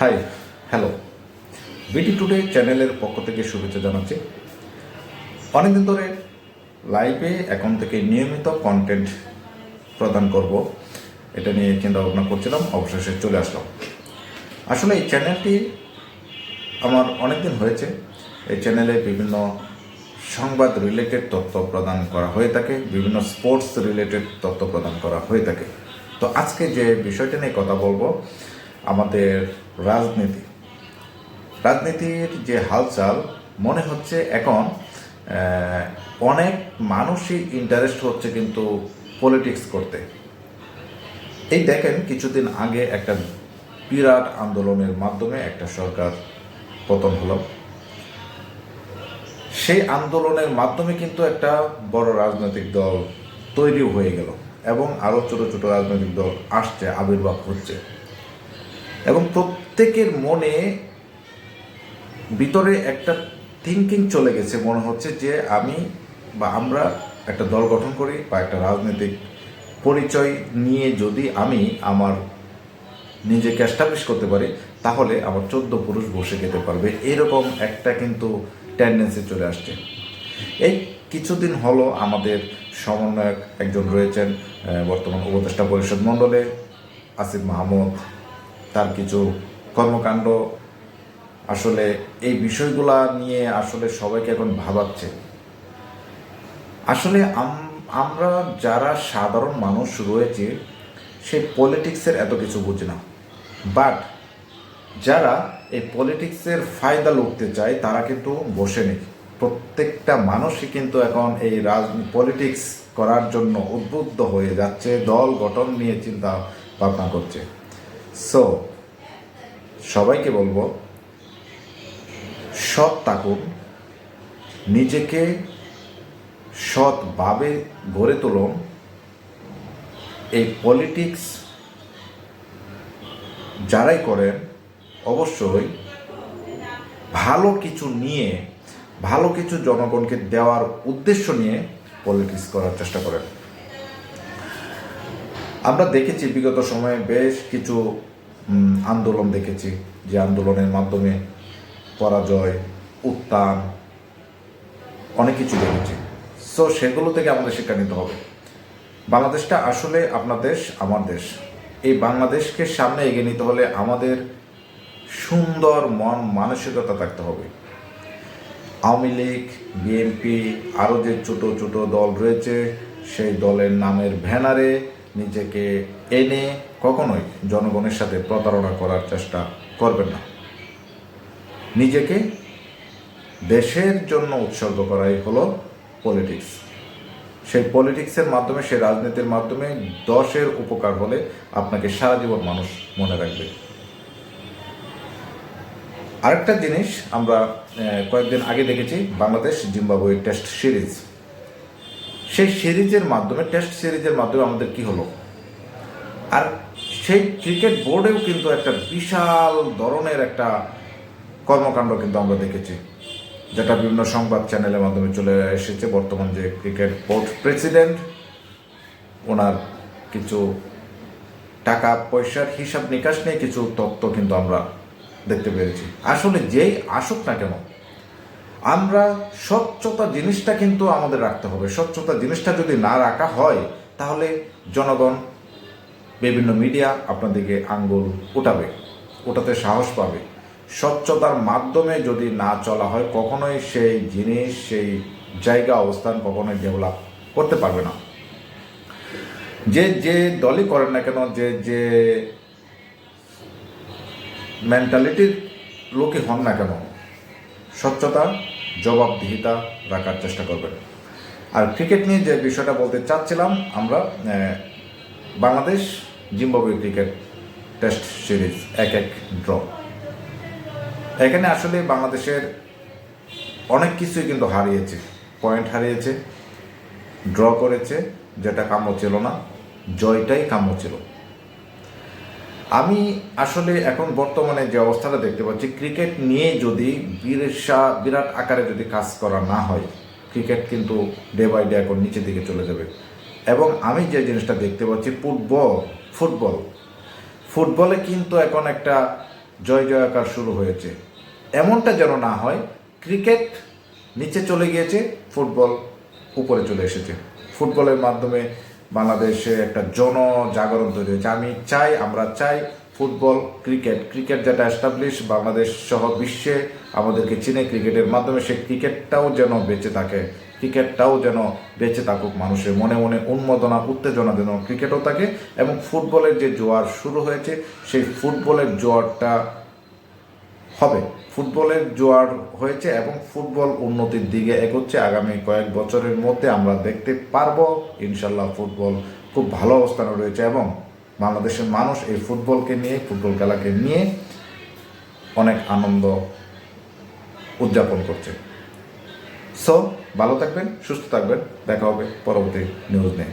Hi hello বিটি today চ্যানেলের পক্ষ থেকে শুভেচ্ছা জানাচ্ছি। অনেকদিন ধরে লাইভে এখন থেকে নিয়মিত কন্টেন্ট প্রদান করব। এটা নিয়ে চিন্তা ভাবনা করছিলাম, অবশেষে চলে আসলাম। আসলে এই চ্যানেলটি আমার অনেকদিন হয়েছে। এই চ্যানেলে বিভিন্ন সংবাদ রিলেটেড তথ্য প্রদান করা হয়ে থাকে, বিভিন্ন স্পোর্টস রিলেটেড তথ্য প্রদান করা হয়ে থাকে। তো আজকে যে বিষয়টা নিয়ে কথা বলব আমাদের রাজনীতি। রাজনীতির যে হালচাল, মনে হচ্ছে এখন অনেক মানুষই ইন্টারেস্ট হচ্ছে কিন্তু পলিটিক্স করতে। এই দেখেন, কিছুদিন আগে একটা বিরাট আন্দোলনের মাধ্যমে একটা সরকার পতন হলো। সেই আন্দোলনের মাধ্যমে কিন্তু একটা বড় রাজনৈতিক দল তৈরি হয়ে গেল এবং আরও ছোট ছোট রাজনৈতিক দল আসছে, আবির্ভাব হচ্ছে। এবং প্রত্যেকের মনে ভিতরে একটা থিঙ্কিং চলে গেছে। মনে হচ্ছে যে আমি বা আমরা একটা দল গঠন করি বা একটা রাজনৈতিক পরিচয় নিয়ে যদি আমি আমার নিজেকে এস্টাবলিশ করতে পারি, তাহলে আমার চোদ্দ পুরুষ বসে খেতে পারবে। এরকম একটা কিন্তু টেন্ডেন্সি চলে আসছে। এই কিছুদিন হলো আমাদের সমন্বয়ক একজন রয়েছেন বর্তমান উপদেষ্টা পরিষদ মণ্ডলে, আসিফ মাহমুদ তার কিছু কর্মকাণ্ড। আসলে এই বিষয়গুলা নিয়ে আসলে সবাইকে এখন ভাবাচ্ছে। আসলে আম- আমরা যারা সাধারণ মানুষ রয়েছে, সেই পলিটিক্সের এত কিছু বুঝি না। বাট যারা এই পলিটিক্সের ফায়দা লুটতে চায়, তারা কিন্তু বসে নেই। প্রত্যেকটা মানুষই কিন্তু এখন এই রাজ পলিটিক্স করার জন্য উদ্বুদ্ধ হয়ে যাচ্ছে, দল গঠন নিয়ে চিন্তা ভাবনা করছে। সো সবাইকে বলব, সৎ থাকুন, নিজেকে সৎভাবে গড়ে তুলুন। এই পলিটিক্স যারাই করেন, অবশ্যই ভালো কিছু নিয়ে, ভালো কিছু জনগণকে দেওয়ার উদ্দেশ্য নিয়ে পলিটিক্স করার চেষ্টা করেন। আমরা দেখেছি বিগত সময়ে বেশ কিছু আন্দোলন দেখেছি, যে আন্দোলনের মাধ্যমে পরাজয়, উত্থান, অনেক কিছু দেখেছি। সো সেগুলো থেকে আমাদের শিক্ষা নিতে হবে। বাংলাদেশটা আসলে আপনার দেশ, আমার দেশ। এই বাংলাদেশকে সামনে এগিয়ে নিতে হলে আমাদের সুন্দর মন, মানসিকতা থাকতে হবে। আওয়ামী লীগ, বিএনপি, আরও যে ছোটো ছোটো দল রয়েছে, সেই দলের নামের ব্যানারে নিজেকে এনে কখনোই জনগণের সাথে প্রতারণা করার চেষ্টা করবেন না। নিজেকে দেশের জন্য উৎসর্গ করাই হলো পলিটিক্স সেই পলিটিক্সের মাধ্যমে, সেই রাজনীতির মাধ্যমে দশের উপকার হলে আপনাকে সারা জীবন মানুষ মনে রাখবে। আরেকটা জিনিস আমরা কয়েকদিন আগে দেখেছি বাংলাদেশ জিম্বাবুয়ে টেস্ট সিরিজ। সেই সিরিজের মাধ্যমে টেস্ট সিরিজের মাধ্যমে আমাদের কি হলো? আর সেই ক্রিকেট বোর্ডেও কিন্তু একটা বিশাল ধরনের একটা কর্মকাণ্ড কিন্তু আমরা দেখেছি, যেটা বিভিন্ন সংবাদ চ্যানেলের মাধ্যমে চলে এসেছে। বর্তমান যে ক্রিকেট বোর্ড প্রেসিডেন্ট ওনার কিছু টাকা পয়সার হিসাব নিকাশ নিয়ে কিছু তথ্য কিন্তু আমরা দেখতে পেরেছি আসলে যেই আসুক না কেন আমরা স্বচ্ছতা জিনিসটা কিন্তু আমাদের রাখতে হবে। স্বচ্ছতা জিনিসটা যদি না রাখা হয়, তাহলে জনগণ, বিভিন্ন মিডিয়া আপনাদেরকে আঙ্গুল উঠাবে ওটাতে সাহস পাবে। স্বচ্ছতার মাধ্যমে যদি না চলা হয়, কখনোই সেই জিনিস, সেই জায়গা, অবস্থান কখনোই ডেভেলপ করতে পারবে না। যে যে দলই করেন না কেন, যে যে মেন্টালিটির লোকে হন না কেন, স্বচ্ছতা জবাবদিহিতা রাখার চেষ্টা করবেন। আর ক্রিকেট নিয়ে যে বিষয়টা বলতে চাচ্ছিলাম, আমরা Bangladesh Zimbabwe cricket test series এক এক ড্র। এখানে আসলে বাংলাদেশের অনেক কিছুই কিন্তু হারিয়েছে, পয়েন্ট হারিয়েছে, ড্র করেছে, যেটা কাম্য ছিল না, জয়টাই কাম্য ছিল। আমি আসলে এখন বর্তমানে যে অবস্থাটা দেখতে পাচ্ছি, ক্রিকেট নিয়ে যদি বিরেশা বিরাট আকারে যদি কাজ করা না হয়, ক্রিকেট কিন্তু ডে বাই ডে এখন নিচের দিকে চলে যাবে। এবং আমি যে জিনিসটা দেখতে পাচ্ছি, ফুটবল ফুটবল। ফুটবলে কিন্তু এখন একটা জয় জয়াকার শুরু হয়েছে। এমনটা যেন না হয়, ক্রিকেট নিচে চলে গিয়েছে, ফুটবল উপরে চলে এসেছে। ফুটবলের মাধ্যমে বাংলাদেশে একটা জনজাগরণ তৈরি হয়েছে। আমি চাই, আমরা চাই ফুটবল, ক্রিকেট ক্রিকেট যেটা এস্টাবলিশ বাংলাদেশ সহ বিশ্বে আমাদেরকে চিনে ক্রিকেটের মাধ্যমে, সেই ক্রিকেটটাও যেন বেঁচে থাকে, ক্রিকেটটাও যেন বেঁচে থাকুক মানুষের মনে মনে উন্মাদনা, উত্তেজনা যেন ক্রিকেটও থাকে এবং ফুটবলের যে জোয়ার শুরু হয়েছে, সেই ফুটবলের জোয়ারটা হবে। ফুটবলের জোয়ার হয়েছে এবং ফুটবল উন্নতির দিকে এগোচ্ছে। আগামী কয়েক বছরের মধ্যে আমরা দেখতে পারব ইনশাল্লাহ ফুটবল খুব ভালো অবস্থানে রয়েছে এবং বাংলাদেশের মানুষ এই ফুটবলকে নিয়ে, ফুটবল খেলাকে নিয়ে অনেক আনন্দ উদযাপন করছে। সো ভালো থাকবেন, সুস্থ থাকবেন। দেখা হবে পরবর্তী নিউজ নিয়ে।